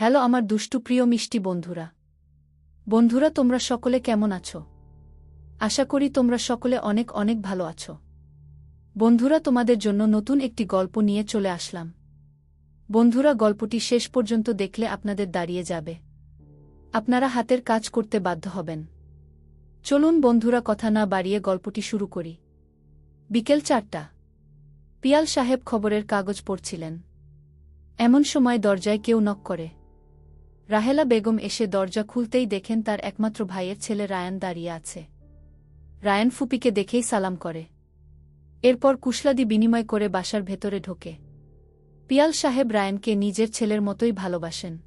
Hello আমার দুষ্টু প্রিয় মিষ্টি বন্ধুরা। বন্ধুরা, তোমরা সকলে কেমন আছো? আশা করি তোমরা সকলে অনেক অনেক ভালো আছো। বন্ধুরা, তোমাদের জন্য নতুন একটি গল্প নিয়ে চলে আসলাম। বন্ধুরা, গল্পটি শেষ পর্যন্ত দেখলে আপনাদের দাঁড়িয়ে যাবে। আপনারা হাতের কাজ করতে বাধ্য হবেন। চলুন বন্ধুরা, কথা না বাড়িয়ে গল্পটি শুরু করি। বিকেল চারটা। পিয়াল সাহেব খবরের কাগজ পড়ছিলেন। এমন সময় দরজায় কেউ নক করে রাহেলা বেগম এসে দরজা খুলতেই দেখেন তার একমাত্র ভাইয়ের ছেলে রায়ান দাঁড়িয়ে আছে। রায়ান ফুপিকে দেখেই সালাম করে। এরপর কুশলাদি বিনিময় করে বাসার ভেতরে ঢোকে। পিয়াল সাহেব রায়ানকে নিজের ছেলের মতোই ভালোবাসেন।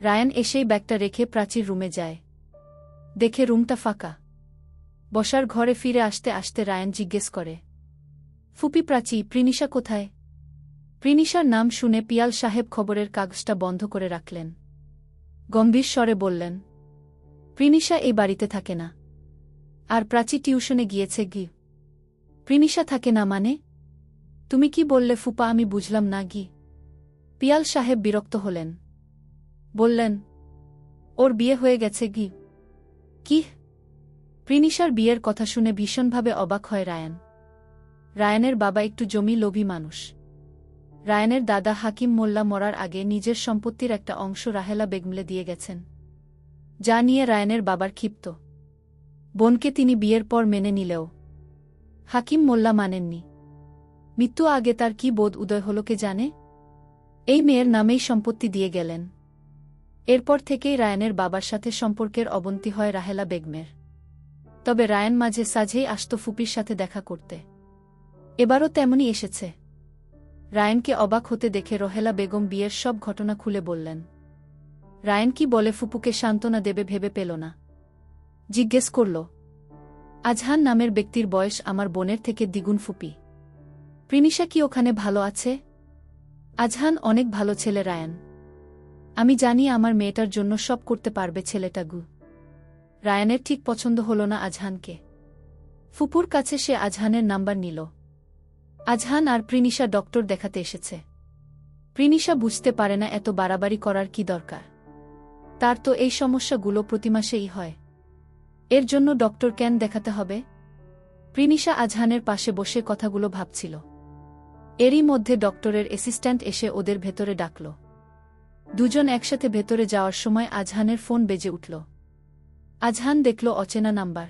রায়ান এসেই ব্যাগটা রেখে প্রাচীর রুমে যায়। দেখে রুমটা ফাঁকা। বসার ঘরে ফিরে আসতে আসতে রায়ান জিজ্ঞেস করে, ফুপি প্রাচী, প্রিনিশা কোথায়? প্রিনিশার নাম শুনে পিয়াল সাহেব খবরের কাগজটা বন্ধ করে রাখলেন। গম্ভীর স্বরে বললেন, প্রিনিশা এই বাড়িতে থাকে না। আর প্রাচী টিউশনে গিয়েছে গি। প্রিনিশা থাকে না মানে? তুমি কি বললে ফুপা আমি বুঝলাম না গি। পিয়াল সাহেব বিরক্ত হলেন। বললেন, ওর বিয়ে হয়ে গেছে গি। কি? প্রিনিশার বিয়ের কথা শুনে ভীষণভাবে অবাক হয় রায়ান। রায়ানের বাবা একটু জমি লোভী মানুষ। রায়ানের দাদা হাকিম মোল্লা মরার আগে নিজের সম্পত্তির একটা অংশ রাহেলা বেগমলে দিয়ে গেছেন, যা নিয়ে রায়ানের বাবার ক্ষিপ্ত। বোনকে তিনি বিয়ের পর মেনে নিলেও। হাকিম মোল্লা মানেননি। মৃত্যু আগে তার কি বোধ উদয় হল কে জানে? এই মেয়ের নামেই সম্পত্তি দিয়ে গেলেন। এরপর থেকেই রায়ানের বাবার সাথে সম্পর্কের অবনতি হয় রাহেলা বেগমের। তবে রায়ান মাঝে সাঝেই আসত ফুপির সাথে দেখা করতে। এবারও তেমনই এসেছে। রায়নকে অবাক হতে দেখে রহেলা বেগম বিয়ের সব ঘটনা খুলে বললেন। রায়ন কি বলে ফুপুকে সান্ত্বনা দেবে ভেবে পেল না। জিজ্ঞেস করল আজহান নামের ব্যক্তির বয়স আমার বোনের থেকে দ্বিগুণ ফুপি। প্রিনিশা কি ওখানে ভালো আছে? আজহান অনেক ভালো ছেলে, রায়ান। আমি জানি আমার মেয়েটার জন্য সব করতে পারবে ছেলেটা গু। রায়ানের ঠিক পছন্দ হল না আজহানকে। ফুপুর কাছে সে আজহানের নাম্বার নিল। আজহান আর প্রিনিশা ডক্টর দেখাতে এসেছে। প্রিনিশা বুঝতে পারে না এত বাড়াবাড়ি করার কি দরকার। তার তো এই সমস্যাগুলো প্রতি মাসেই হয়। এর জন্য ডক্টর কেন দেখাতে হবে? প্রিনিশা আজহানের পাশে বসে কথাগুলো ভাবছিল। এরই মধ্যে ডক্টরের অ্যাসিস্ট্যান্ট এসে ওদের ভেতরে ডাকল। দুজন একসাথে ভেতরে যাওয়ার সময় আজহানের ফোন বেজে উঠল। আজহান দেখল অচেনা নাম্বার।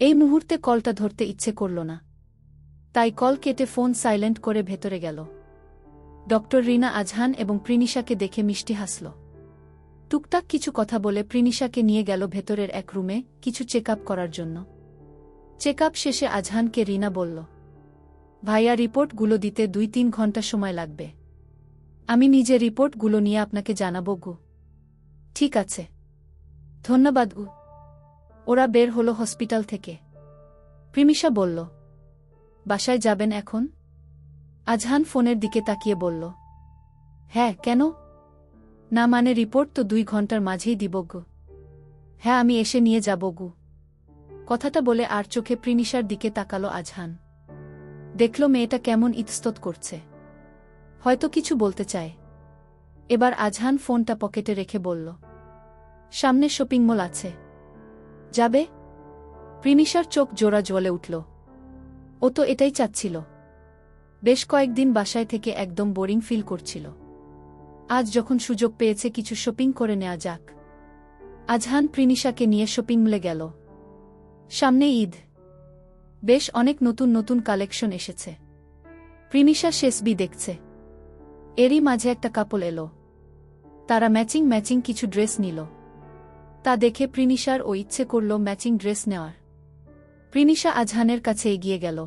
এই মুহূর্তে কলটা ধরতে ইচ্ছে করল না। তাই কল কেটে ফোন সাইলেন্ট করে ভেতরে গেল। ডক্টর রিনা আজহান এবং প্রিনিশাকে দেখে মিষ্টি হাসল। টুকটাক কিছু কথা বলে প্রিনিশাকে নিয়ে গেল ভেতরের এক রুমে কিছু চেক করার জন্য। চেক শেষে আজহানকে রিনা বলল, ভাইয়া, রিপোর্টগুলো দিতে দুই তিন ঘণ্টা সময় লাগবে। আমি নিজে রিপোর্টগুলো নিয়ে আপনাকে জানাব গু। ঠিক আছে। ধন্যবাদ গু। ওরা বের হলো হসপিটাল থেকে। প্রিমিশা বলল বাসায় যাবেন এখন? আজহান ফোনের দিকে তাকিয়ে বলল হ্যাঁ কেন? না মানে রিপোর্ট তো দুই ঘণ্টার মাঝেই দিব গু। হ্যাঁ আমি এসে নিয়ে যাব গু। কথাটা বলে আর চোখে প্রিনিশার দিকে তাকালো আজহান। দেখল মেয়েটা কেমন ইতস্তত করছে। হয়তো কিছু বলতে চায়। এবার আজহান ফোনটা পকেটে রেখে বলল, সামনে শপিং মল আছে। যাবে? প্রিনিশার চোখ জোড়া জ্বলে উঠল। ও তো এটাই চাচ্ছিল। বেশ কয়েকদিন বাসায় থেকে একদম বোরিং ফিল করছিল। আজ যখন সুযোগ পেয়েছে কিছু শপিং করে নেওয়া যাক। আজহান প্রিনিশাকে নিয়ে শপিং মলে গেল। সামনে ঈদ। বেশ অনেক নতুন নতুন কালেকশন এসেছে। প্রিনিশা শেষবি দেখছে। এরই মাঝে একটা কাপল এলো। তারা ম্যাচিং ম্যাচিং কিছু ড্রেস নিল। তা দেখে প্রিনিশার ও ইচ্ছে করল ম্যাচিং ড্রেস নেওয়ার। প্রিনিশা আজহানের কাছে এগিয়ে গেল।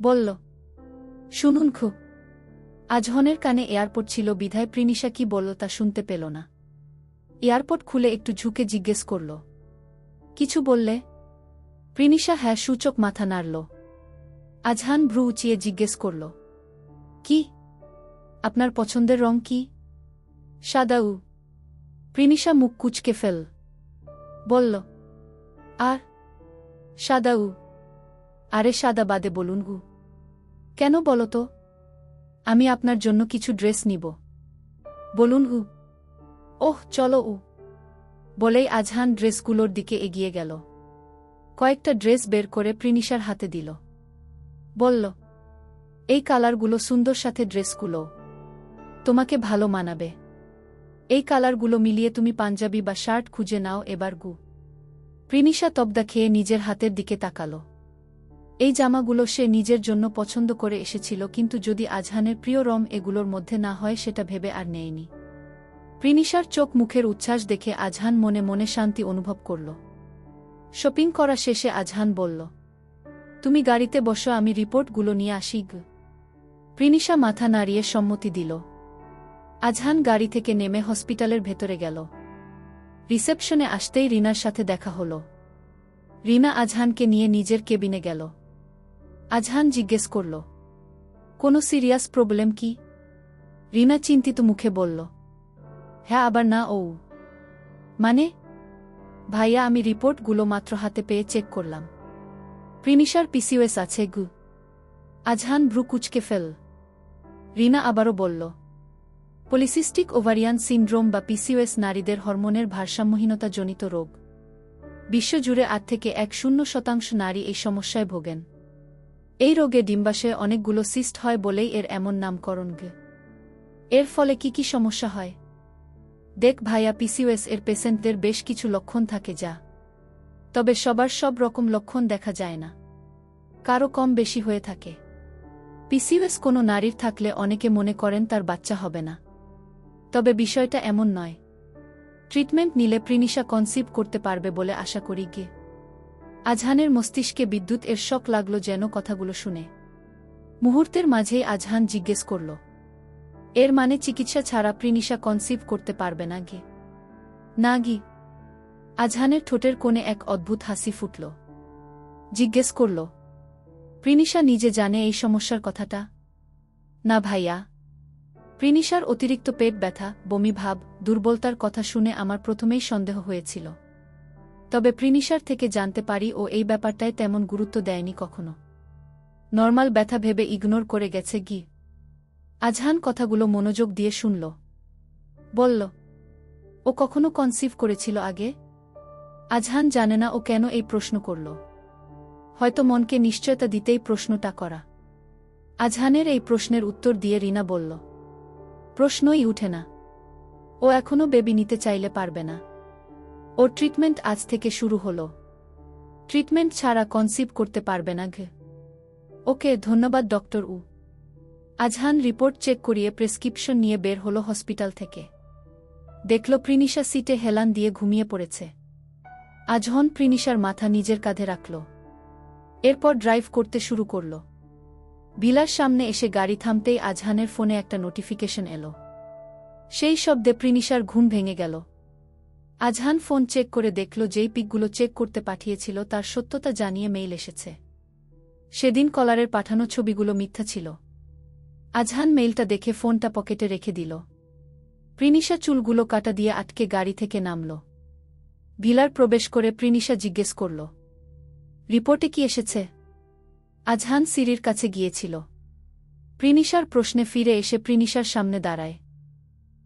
বলল, শুনুন খু আজহনের কানে এয়ারপোর্ট ছিল, বিধায় প্রিনিশা কি বলল তা শুনতে পেল না। এয়ারপোর্ট খুলে একটু ঝুঁকে জিজ্ঞেস করল, কিছু বললে? প্রিনিশা হ্যাঁ সূচক মাথা নাড়ল। আজহান ভ্রু উঁচিয়ে জিজ্ঞেস করল, কি? আপনার পছন্দের রং কি? সাদা, উ। প্রিনিশা মুখ কুচকে ফেল, বলল, আর? সাদাউ আরে সাদা বাদে বলুন গু। কেন বলো তো? আমি আপনার জন্য কিছু ড্রেস নিব। বলুন হু। ওহ, চলো উ। বলেই আজহান ড্রেসগুলোর দিকে এগিয়ে গেল। কয়েকটা ড্রেস বের করে প্রিনিশার হাতে দিল। বলল, এই কালারগুলো সুন্দর সাথে ড্রেসগুলো। তোমাকে ভালো মানাবে। এই কালারগুলো মিলিয়ে তুমি পাঞ্জাবি বা শার্ট খুঁজে নাও এবার গু। প্রিনিশা তবদা খেয়ে নিজের হাতের দিকে তাকালো। এই জামাগুলো সে নিজের জন্য পছন্দ করে এসেছিল, কিন্তু যদি আজহানের প্রিয় রম এগুলোর মধ্যে না হয়, সেটা ভেবে আর নেয়নি। প্রিনিশার চোখ মুখের উচ্ছ্বাস দেখে আজহান মনে মনে শান্তি অনুভব করল। শপিং করা শেষে আজহান বলল, তুমি গাড়িতে বসো, আমি রিপোর্টগুলো নিয়ে আসি প্রিনিশা মাথা নাড়িয়ে সম্মতি দিল। আজহান গাড়ি থেকে নেমে হসপিটালের ভেতরে গেল। রিসেপশনে আসতেই রিনার সাথে দেখা হল। রিনা আজহানকে নিয়ে নিজের কেবিনে গেল। আজহান জিজ্ঞেস করল, কোনো সিরিয়াস প্রবলেম কি? রিনা চিন্তিত মুখে বলল হ্যাঁ আবার না, ও। মানে? ভাইয়া, আমি রিপোর্টগুলো মাত্র হাতে পেয়ে চেক করলাম। প্রিনিশার পিসিওএস আছে, গু। আজহান ভ্রু কুচকে ফেল। রিনা আবারও বলল, পলিসিস্টিক ওভারিয়ান সিন্ড্রোম বা পিসিওএস নারীদের হরমোনের ভারসাম্যহীনতা জনিত রোগ। বিশ্বজুড়ে আট থেকে এক শূন্য শতাংশ নারী এই সমস্যায় ভোগেন। এই রোগে ডিম্বাশয়ে অনেকগুলো সিস্ট হয় বলেই এর এমন নামকরণ গে। এর ফলে কি কি সমস্যা হয়? দেখ ভাইয়া পিসিওএস এর পেশেন্টদের বেশ কিছু লক্ষণ থাকে যা। তবে সবার সব রকম লক্ষণ দেখা যায় না। কারও কম বেশি হয়ে থাকে। পিসিওএস কোনো নারীর থাকলে অনেকে মনে করেন তার বাচ্চা হবে না। তবে বিষয়টা এমন নয়। ট্রিটমেন্ট নিলে প্রিনিশা কনসিভ করতে পারবে বলে আশা করি গে। আজহানের মস্তিষ্কে বিদ্যুৎ এর শক লাগল যেন কথাগুলো শুনে। মুহূর্তের মাঝেই আজহান জিজ্ঞেস করল, এর মানে চিকিৎসা ছাড়া প্রিনিশা কনসিভ করতে পারবে না গে না গি। আজহানের ঠোঁটের কোণে এক অদ্ভুত হাসি ফুটল। জিজ্ঞেস করল, প্রিনিশা নিজে জানে এই সমস্যার কথাটা? না ভাইয়া। প্রিনিশার অতিরিক্ত পেট ব্যথা, বমি ভাব, দুর্বলতার কথা শুনে আমার প্রথমেই সন্দেহ হয়েছিল। তবে প্রিনিশার থেকে জানতে পারি ও এই ব্যাপারটায় তেমন গুরুত্ব দেয়নি কখনো। নর্মাল ব্যথা ভেবে ইগনোর করে গেছে গি। আজহান কথাগুলো মনোযোগ দিয়ে শুনল। বলল, ও কখনো কনসিভ করেছিল আগে? আজহান জানে না ও কেন এই প্রশ্ন করল। হয়তো মনকে নিশ্চয়তা দিতেই প্রশ্নটা করা। আজহানের এই প্রশ্নের উত্তর দিয়ে রিনা বলল, প্রশ্নই উঠে না। ও এখনও বেবি নিতে চাইলে পারবে না। ও ট্রিটমেন্ট আজ থেকে শুরু হল। ট্রিটমেন্ট ছাড়া কনসিভ করতে পারবে না ঘে। ওকে, ধন্যবাদ ডক্টর উ। আজহান রিপোর্ট চেক করিয়ে প্রেসক্রিপশন নিয়ে বের হল হসপিটাল থেকে। দেখল প্রিনিশা সিটে হেলান দিয়ে ঘুমিয়ে পড়েছে। আজহন প্রিনিশার মাথা নিজের কাঁধে রাখল। এরপর ড্রাইভ করতে শুরু করল। বিলার সামনে এসে গাড়ি থামতেই আজহানের ফোনে একটা নোটিফিকেশন এলো। সেই শব্দে প্রিনিশার ঘুম ভেঙে গেল। আজহান ফোন চেক করে দেখল যেই পিকগুলো চেক করতে পাঠিয়েছিল তার সত্যতা জানিয়ে মেইল এসেছে। সেদিন কলারের পাঠানো ছবিগুলো মিথ্যা ছিল। আজহান মেইলটা দেখে ফোনটা পকেটে রেখে দিল। প্রিনিশা চুলগুলো কাটা দিয়ে আটকে গাড়ি থেকে নামল। ভিলার প্রবেশ করে প্রিনিশা জিজ্ঞেস করল, রিপোর্টে কি এসেছে? আজহান সিরির কাছে গিয়েছিল। প্রিনিশার প্রশ্নে ফিরে এসে প্রিনিশার সামনে দাঁড়ায়।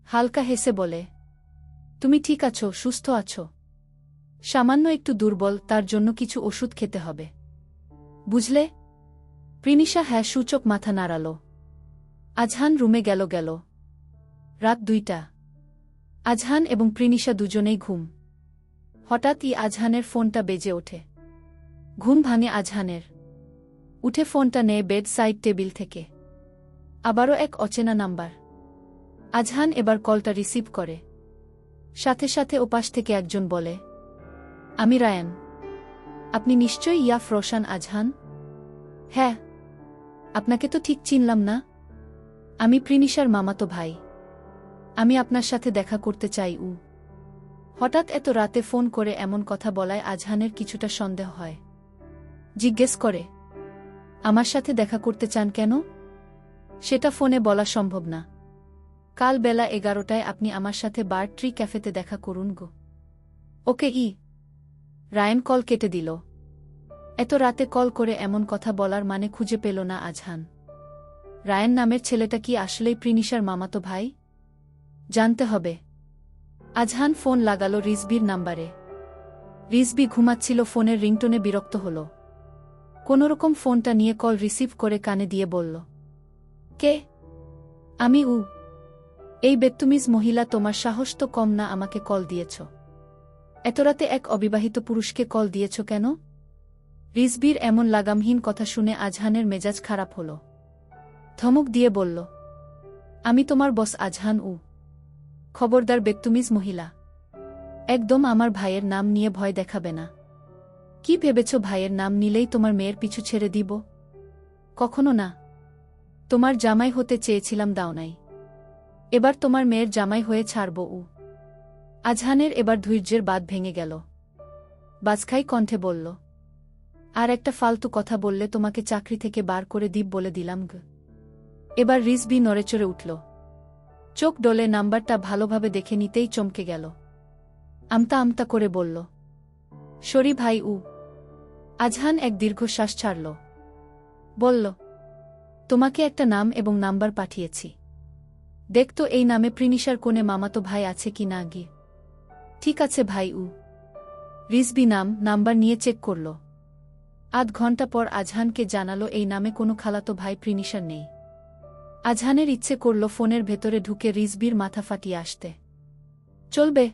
হালকা হেসে বলে তুমি ঠিক আছো, সুস্থ আছো। সামান্য একটু দুর্বল, তার জন্য কিছু ওষুধ খেতে হবে। বুঝলে? প্রিনিশা হ্যাঁ সূচক মাথা নাড়াল। আজহান রুমে গেল গেল। রাত দুইটা। আজহান এবং প্রিনিশা দুজনেই ঘুম। হঠাৎই আজহানের ফোনটা বেজে ওঠে। ঘুম ভাঙে আজহানের। উঠে ফোনটা নেয় বেড সাইড টেবিল থেকে। আবারও এক অচেনা নাম্বার। আজহান এবার কলটা রিসিভ করে। সাথে সাথে ওপাশ থেকে একজন বলে, আমি রায়ান। আপনি নিশ্চয়ই ইয়াফ রোশান আজহান? হ্যাঁ। আপনাকে তো ঠিক চিনলাম না। আমি প্রিনিশার মামাতো ভাই। আমি আপনার সাথে দেখা করতে চাই, উ। হঠাৎ এত রাতে ফোন করে এমন কথা বলায় আজহানের কিছুটা সন্দেহ হয়। জিজ্ঞেস করে, আমার সাথে দেখা করতে চান কেন? সেটা ফোনে বলা সম্ভব না। কাল বেলা এগারোটায় আপনি আমার সাথে বার ট্রি ক্যাফেতে দেখা করুন গো। ওকে, ই। রায়ন কল কেটে দিল। এত রাতে কল করে এমন কথা বলার মানে খুঁজে পেল না আজহান। রায়ন নামের ছেলেটা কি আসলেই প্রিনিশার মামাতো ভাই? জানতে হবে। আজহান ফোন লাগালো রিজবির নাম্বারে। রিজবি ঘুমাচ্ছিল, ফোনের রিংটোনে বিরক্ত হল। কোনোরকম ফোনটা নিয়ে কল রিসিভ করে কানে দিয়ে বলল, কে? আমি, উ। এই বেত্তুমিজ মহিলা, তোমার সাহস তো কম না আমাকে কল দিয়েছ। এত রাতে এক অবিবাহিত পুরুষকে কল দিয়েছ কেন? রিজবির এমন লাগামহীন কথা শুনে আজহানের মেজাজ খারাপ হল। ধমক দিয়ে বলল, আমি তোমার বস আজহান উ। খবরদার বেত্তুমিজ মহিলা। একদম আমার ভাইয়ের নাম নিয়ে ভয় দেখাবে না। কি ভেবেছ ভাইয়ের নাম নিলেই তোমার মেয়ের পিছু ছেড়ে দিব? কখনো না। তোমার জামাই হতে চেয়েছিলাম দাও নাই এবার তোমার মেয়ের জামাই হয়ে ছাড়ব উ। আজহানের এবার ধৈর্যের বাদ ভেঙে গেল। বাজখাই কণ্ঠে বলল, আর একটা ফালতু কথা বললে তোমাকে চাকরি থেকে বার করে দিব বলে দিলাম গ এবার রিসবি নড়েচড়ে উঠল। চোখ ডলে নাম্বারটা ভালোভাবে দেখে নিতেই চমকে গেল। আমতা আমতা করে বলল, সরি ভাই উ আজহান এক দীর্ঘশ্বাস ছাড়ল। বলল, তোমাকে একটা নাম এবং নাম্বার পাঠিয়েছি। দেখতো এই নামে প্রিনিশার কোণে মামাতো ভাই আছে কি না গিয়ে ঠিক আছে ভাই উ। রিসবি নাম, নাম্বার নিয়ে চেক করল। আধ ঘণ্টা পর আজহানকে জানালো এই নামে কোনো খালাতো ভাই প্রিনিশার নেই। আজহানের ইচ্ছে করল ফোনের ভেতরে ঢুকে রিজবির মাথা ফাটিয়ে আসতে। চলবে